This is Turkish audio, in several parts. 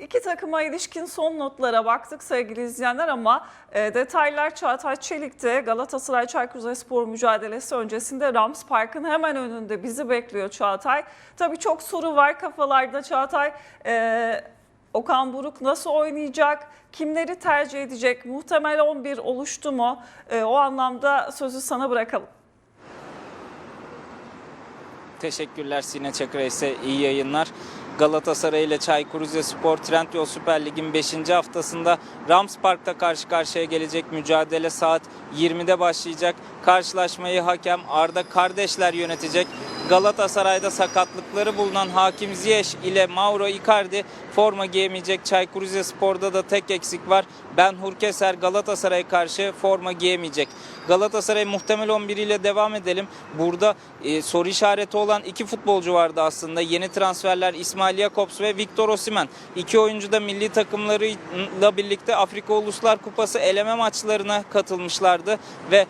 İki takıma ilişkin son notlara baktık sevgili izleyenler ama e, detaylar Çağatay Çelik'te Galatasaray Çaykur Rizespor mücadelesi öncesinde Rams Park'ın hemen önünde bizi bekliyor Çağatay. Tabii çok soru var kafalarda Çağatay. E, Okan Buruk nasıl oynayacak? Kimleri tercih edecek? Muhtemel 11 oluştu mu? E, o anlamda sözü sana bırakalım. Teşekkürler Sine Çakırayse iyi yayınlar. Galatasaray ile Çaykur Rizespor Trendyol Süper Lig'in 5. haftasında Rams Park'ta karşı karşıya gelecek mücadele saat 20'de başlayacak. Karşılaşmayı hakem Arda Kardeşler yönetecek. Galatasaray'da sakatlıkları bulunan Hakim Ziyech ile Mauro Icardi forma giyemeyecek. Çaykur Rizespor'da da tek eksik var. Ben Hurkeser Galatasaray'a karşı forma giyemeyecek. Galatasaray muhtemel 11 ile devam edelim. Burada e, soru işareti olan iki futbolcu vardı aslında. Yeni transferler İsmail Jakobs ve Victor Osimhen. İki oyuncu da milli takımlarıyla birlikte Afrika Uluslar Kupası eleme maçlarına katılmışlardı ve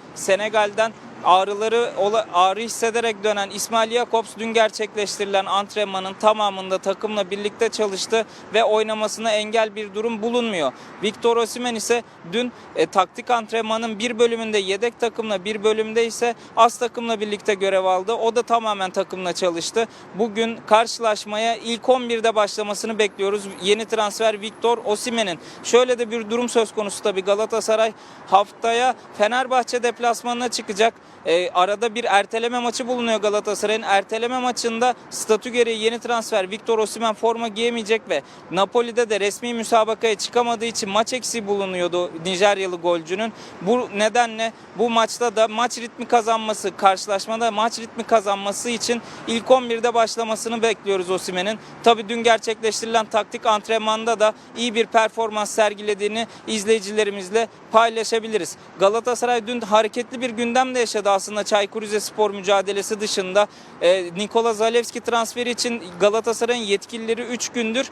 Senegal'den ağrıları ağrı hissederek dönen İsmail Jakobs dün gerçekleştirilen antrenmanın tamamında takımla birlikte çalıştı ve oynamasına engel bir durum bulunmuyor. Victor Osimhen ise dün e, taktik antrenmanın bir bölümünde yedek takımla bir bölümde ise az takımla birlikte görev aldı. O da tamamen takımla çalıştı. Bugün karşılaşmaya ilk 11'de başlamasını bekliyoruz. Yeni transfer Victor Osimhen'in. Şöyle de bir durum söz konusu tabii Galatasaray haftaya Fenerbahçe deplasmanına çıkacak. Ee, arada bir erteleme maçı bulunuyor Galatasaray'ın. Erteleme maçında statü gereği yeni transfer Victor Osimhen forma giyemeyecek ve Napoli'de de resmi müsabakaya çıkamadığı için maç eksiği bulunuyordu Nijeryalı golcünün. Bu nedenle bu maçta da maç ritmi kazanması, karşılaşmada maç ritmi kazanması için ilk 11'de başlamasını bekliyoruz Osimhen'in. Tabii dün gerçekleştirilen taktik antrenmanda da iyi bir performans sergilediğini izleyicilerimizle paylaşabiliriz. Galatasaray dün hareketli bir gündem de yaşadı aslında Çaykur Rizespor mücadelesi dışında. Ee, Nikola Zalewski transferi için Galatasaray'ın yetkilileri 3 gündür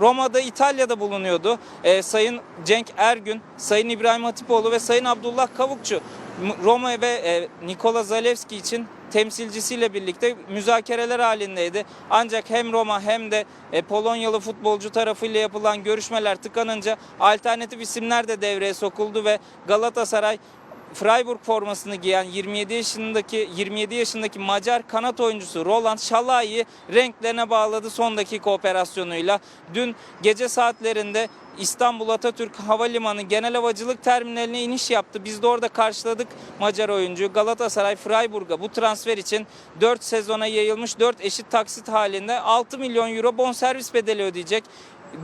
Roma'da İtalya'da bulunuyordu. Ee, Sayın Cenk Ergün, Sayın İbrahim Hatipoğlu ve Sayın Abdullah Kavukçu Roma ve e, Nikola Zalewski için temsilcisiyle birlikte müzakereler halindeydi. Ancak hem Roma hem de e, Polonyalı futbolcu tarafıyla yapılan görüşmeler tıkanınca alternatif isimler de devreye sokuldu ve Galatasaray Freiburg formasını giyen 27 yaşındaki 27 yaşındaki Macar kanat oyuncusu Roland Şalay'ı renklerine bağladı son dakika operasyonuyla. Dün gece saatlerinde İstanbul Atatürk Havalimanı Genel Havacılık Terminaline iniş yaptı. Biz de orada karşıladık Macar oyuncu Galatasaray Freiburg'a bu transfer için 4 sezona yayılmış 4 eşit taksit halinde 6 milyon euro bonservis bedeli ödeyecek.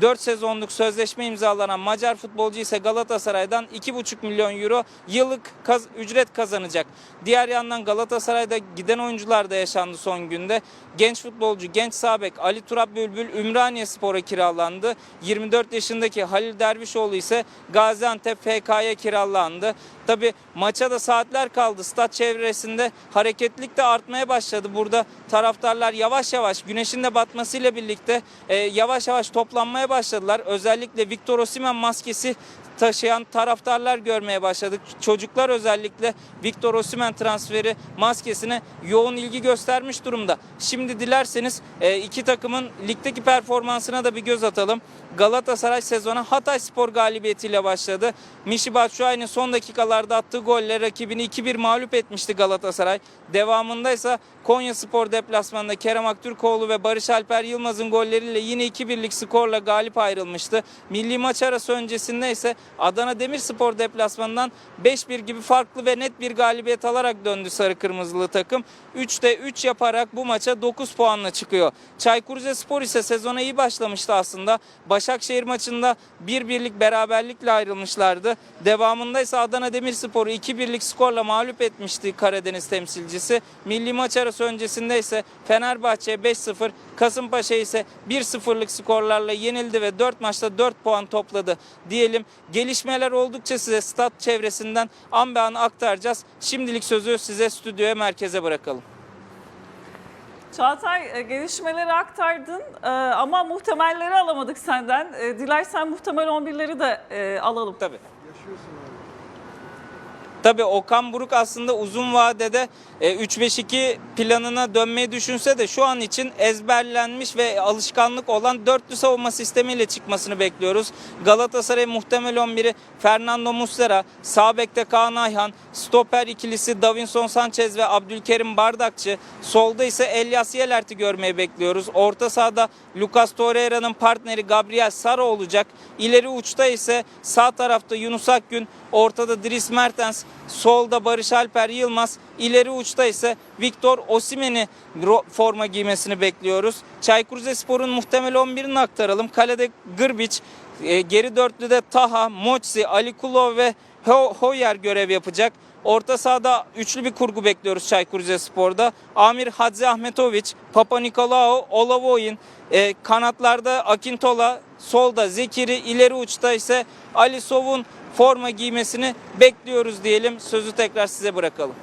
4 sezonluk sözleşme imzalanan Macar futbolcu ise Galatasaray'dan 2,5 milyon euro yıllık kaz- ücret kazanacak. Diğer yandan Galatasaray'da giden oyuncular da yaşandı son günde. Genç futbolcu, genç sabek Ali Turab Bülbül Ümraniye Spor'a kiralandı. 24 yaşındaki Halil Dervişoğlu ise Gaziantep FK'ya kiralandı. Tabi maça da saatler kaldı. Stat çevresinde hareketlilik de artmaya başladı. Burada taraftarlar yavaş yavaş güneşin de batmasıyla birlikte e, yavaş yavaş toplanmaya başladılar. Özellikle Victor Osimhen maskesi taşıyan taraftarlar görmeye başladık. Çocuklar özellikle Victor Osimhen transferi maskesine yoğun ilgi göstermiş durumda. Şimdi dilerseniz e, iki takımın ligdeki performansına da bir göz atalım. Galatasaray sezona Hatay Spor galibiyetiyle başladı. Mişi Batshuayi'nin son dakikalarda attığı golle rakibini 2-1 mağlup etmişti Galatasaray. Devamında ise Konya Spor deplasmanında Kerem Aktürkoğlu ve Barış Alper Yılmaz'ın golleriyle yine 2-1'lik skorla galip ayrılmıştı. Milli maç arası öncesinde ise Adana Demirspor deplasmanından 5-1 gibi farklı ve net bir galibiyet alarak döndü sarı kırmızılı takım. 3'te 3 yaparak bu maça 9 puanla çıkıyor. Çaykur Rizespor ise sezona iyi başlamıştı aslında. Başakşehir maçında 1-1'lik beraberlikle ayrılmışlardı. Devamında ise Adana Demirspor'u 2-1'lik skorla mağlup etmişti Karadeniz temsilcisi. Milli maç arası öncesinde ise Fenerbahçe 5-0, Kasımpaşa ise 1-0'lık skorlarla yenildi ve 4 maçta 4 puan topladı diyelim. Gelişmeler oldukça size stat çevresinden an be an aktaracağız. Şimdilik sözü size stüdyoya merkeze bırakalım. Çağatay e, gelişmeleri aktardın e, ama muhtemelleri alamadık senden. E, Dilersen muhtemel 11'leri de alalım. Tabii. Tabii Okan Buruk aslında uzun vadede e, 3-5-2 planına dönmeyi düşünse de şu an için ezberlenmiş ve alışkanlık olan dörtlü savunma sistemiyle çıkmasını bekliyoruz. Galatasaray muhtemel 11'i Fernando Muslera, sağ bekte Kaan Ayhan, stoper ikilisi Davinson Sanchez ve Abdülkerim Bardakçı, solda ise Elias Yelert'i görmeyi bekliyoruz. Orta sahada Lucas Torreira'nın partneri Gabriel Sara olacak. İleri uçta ise sağ tarafta Yunus Akgün, ortada Dries Mertens, solda Barış Alper Yılmaz, ileri uçta ise Victor Osimhen'i ro- forma giymesini bekliyoruz. Çaykur Rizespor'un muhtemel 11'ini aktaralım. Kalede Grbic, e, geri dörtlüde Taha, Moçsi, Ali Kulov ve Hoyer görev yapacak. Orta sahada üçlü bir kurgu bekliyoruz Çaykur Rizespor'da. Amir Hadzi Ahmetoviç, Papa Nikolaou, Olavoyin, e, kanatlarda Akintola, solda Zekiri, ileri uçta ise Ali Sov'un forma giymesini bekliyoruz diyelim. Sözü tekrar size bırakalım.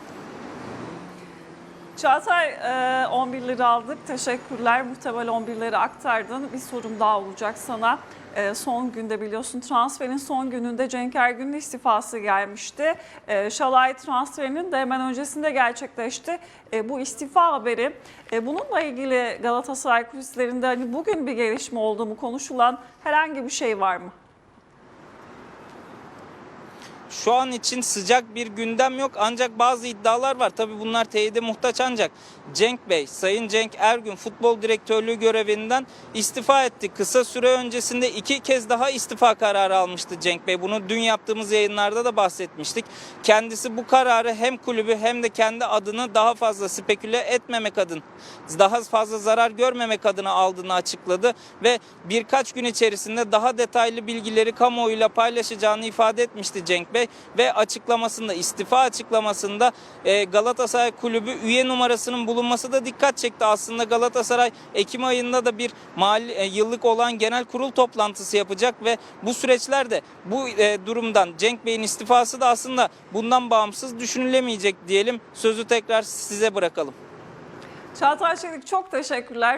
Çağatay e, 11'leri aldık. Teşekkürler. Muhtemel 11'leri aktardın. Bir sorum daha olacak sana. E, son günde biliyorsun transferin son gününde Cenk Ergün'ün istifası gelmişti. E, Şalay transferinin de hemen öncesinde gerçekleşti. E, bu istifa haberi. Bununla ilgili Galatasaray kulislerinde hani bugün bir gelişme olduğu mu konuşulan herhangi bir şey var mı? Şu an için sıcak bir gündem yok ancak bazı iddialar var. Tabi bunlar teyide muhtaç ancak Cenk Bey, Sayın Cenk Ergün futbol direktörlüğü görevinden istifa etti. Kısa süre öncesinde iki kez daha istifa kararı almıştı Cenk Bey. Bunu dün yaptığımız yayınlarda da bahsetmiştik. Kendisi bu kararı hem kulübü hem de kendi adını daha fazla speküle etmemek adına, daha fazla zarar görmemek adına aldığını açıkladı ve birkaç gün içerisinde daha detaylı bilgileri kamuoyuyla paylaşacağını ifade etmişti Cenk Bey ve açıklamasında istifa açıklamasında e, Galatasaray kulübü üye numarasının bulunması da dikkat çekti. Aslında Galatasaray Ekim ayında da bir mali, e, yıllık olan genel kurul toplantısı yapacak ve bu süreçlerde bu e, durumdan Cenk Bey'in istifası da aslında bundan bağımsız düşünülemeyecek diyelim. Sözü tekrar size bırakalım. Çağatay Çelik çok teşekkürler.